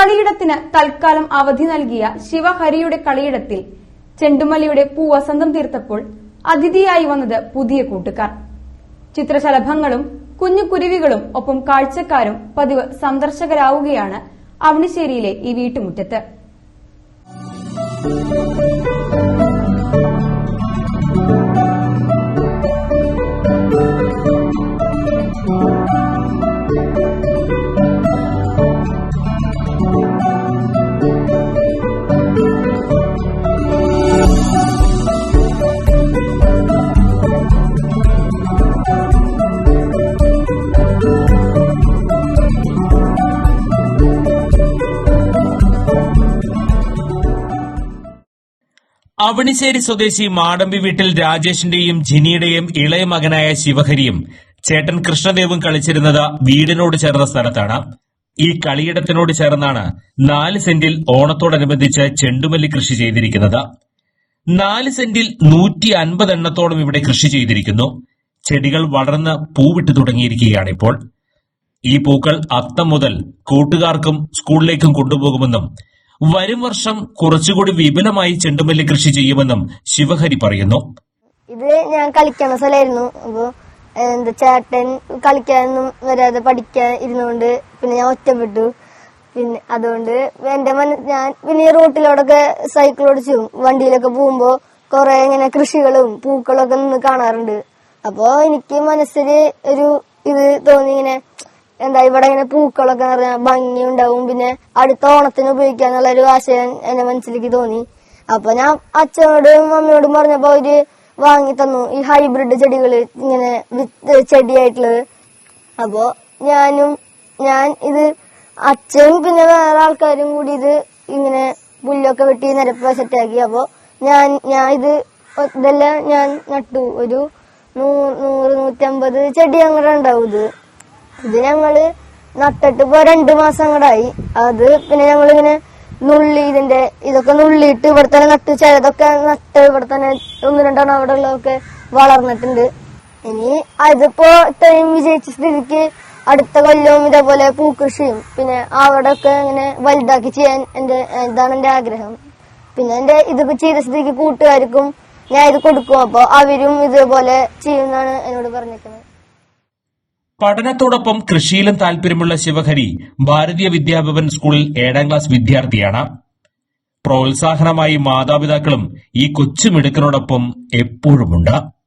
കളിയിടത്തിന് തൽക്കാലം അവധി നൽകിയ ശിവഹരിയുടെ കളിയിടത്തിൽ ചെണ്ടുമല്ലിയുടെ പൂവസന്തം തീർത്തപ്പോൾ അതിഥിയായി വന്നത് പുതിയ കൂട്ടുകാർ. ചിത്രശലഭങ്ങളും കുഞ്ഞു കുരുവികളും ഒപ്പം കാഴ്ചക്കാരും പതിവ് സന്ദർശകരാവുകയാണ് അവണിശ്ശേരിയിലെ ഈ വീട്ടുമുറ്റത്ത്. അവണിശ്ശേരി സ്വദേശി മാടമ്പി വീട്ടിൽ രാജേഷിന്റെയും ജിനിയുടെയും ഇളയ മകനായ ശിവഹരിയും ചേട്ടൻ കൃഷ്ണദേവും കളിച്ചിരുന്നത് വീടിനോട് ചേർന്ന സ്ഥലത്താണ്. ഈ കളിയിടത്തിനോട് ചേർന്നാണ് നാല് സെന്റിൽ ഓണത്തോടനുബന്ധിച്ച് ചെണ്ടുമല്ലി കൃഷി ചെയ്തിരിക്കുന്നത്. നാല് സെന്റിൽ നൂറ്റി അൻപത് എണ്ണത്തോളം ഇവിടെ കൃഷി ചെയ്തിരിക്കുന്നു. ചെടികൾ വളർന്ന് പൂവിട്ട് തുടങ്ങിയിരിക്കുകയാണിപ്പോൾ. ഈ പൂക്കൾ അത്തം മുതൽ കൂട്ടുകാർക്കും സ്കൂളിലേക്കും കൊണ്ടുപോകുമെന്നും വരും വർഷം കുറച്ചുകൂടി വിപുലമായി ചെണ്ടുമല്ലി കൃഷി ചെയ്യുമെന്നും ശിവഹരി പറയുന്നു. ഇത് ഞാൻ കളിക്കണ സ്ഥലമായിരുന്നു അപ്പൊ എന്താ ചേട്ടൻ കളിക്കാനൊന്നും വരാതെ പഠിക്കാൻ ഇരുന്നുകൊണ്ട് പിന്നെ ഞാൻ ഒറ്റപ്പെട്ടു. പിന്നെ അതുകൊണ്ട് എന്റെ മന ഞാൻ പിന്നെ ഈ റോട്ടിലൂടെയൊക്കെ സൈക്കിൾ ഓടിച്ചു. വണ്ടിയിലൊക്കെ പോകുമ്പോ കുറെ ഇങ്ങനെ കൃഷികളും പൂക്കളൊക്കെ നിന്ന് കാണാറുണ്ട്. അപ്പോ എനിക്ക് മനസ്സിൽ ഒരു ഇത് തോന്നി ഇങ്ങനെ എന്താ ഇവിടെ ഇങ്ങനെ പൂക്കളൊക്കെ നിറഞ്ഞ ഭംഗി ഉണ്ടാവും. പിന്നെ അടുത്ത ഓണത്തിന് ഉപയോഗിക്കാന്നുള്ള ഒരു ആശയം എന്റെ മനസ്സിലേക്ക് തോന്നി. അപ്പൊ ഞാൻ അച്ഛനോടും മമ്മിയോടും പറഞ്ഞപ്പോ അവർ വാങ്ങി തന്നു. ഈ ഹൈബ്രിഡ് ചെടികൾ ഇങ്ങനെ വിത്ത് ചെടിയായിട്ടുള്ളത്. അപ്പോ ഞാനും ഞാൻ ഇത് അച്ഛനും പിന്നെ വേറെ ആൾക്കാരും കൂടി ഇത് ഇങ്ങനെ പുല്ലൊക്കെ വെട്ടി നിരപ്പ് സെറ്റാക്കി അപ്പോ ഞാൻ ഞാൻ ഇത് ഇതെല്ലാം ഞാൻ നട്ടു. ഒരു നൂറ് നൂറ് നൂറ്റമ്പത് ചെടി അങ്ങനെ ഉണ്ടാവും ഇത്. ഇത് ഞങ്ങൾ നട്ടിട്ട് ഇപ്പൊ രണ്ടു മാസം കൂടായി അത് പിന്നെ ഞങ്ങളിങ്ങനെ നുള്ളി ഇതിന്റെ ഇതൊക്കെ നുള്ളിയിട്ട് ഇവിടെ തന്നെ നട്ട്. ചിലതൊക്കെ നട്ട് ഇവിടെ തന്നെ ഒന്ന് രണ്ടെണ്ണം അവിടെ ഉള്ളതൊക്കെ വളർന്നിട്ടുണ്ട്. ഇനി അതിപ്പോ ഇത്രയും വിജയിച്ച സ്ഥിതിക്ക് അടുത്ത കൊല്ലവും ഇതേപോലെ പൂക്കൃഷിയും പിന്നെ അവിടെ ഒക്കെ ഇങ്ങനെ വലുതാക്കി ചെയ്യാൻ എന്റെ ഇതാണ് എന്റെ ആഗ്രഹം. പിന്നെ എന്റെ ഇതൊക്കെ ചെയ്ത സ്ഥിതിക്ക് കൂട്ടുകാർക്കും ഞാൻ ഇത് കൊടുക്കും. അപ്പൊ അവരും ഇതേപോലെ ചെയ്യുമെന്നാണ് എന്നോട് പറഞ്ഞിരിക്കുന്നത് പഠനത്തോടൊപ്പം കൃഷിയിലും താല്പര്യമുള്ള ശിവഹരി ഭാരതീയ വിദ്യാഭവൻ സ്കൂളിൽ ഏഴാം ക്ലാസ് വിദ്യാർത്ഥിയാണ്. പ്രോത്സാഹനമായി മാതാപിതാക്കളും ഈ കൊച്ചു കൊച്ചുമിടുക്കനോടൊപ്പം എപ്പോഴുമുണ്ട്.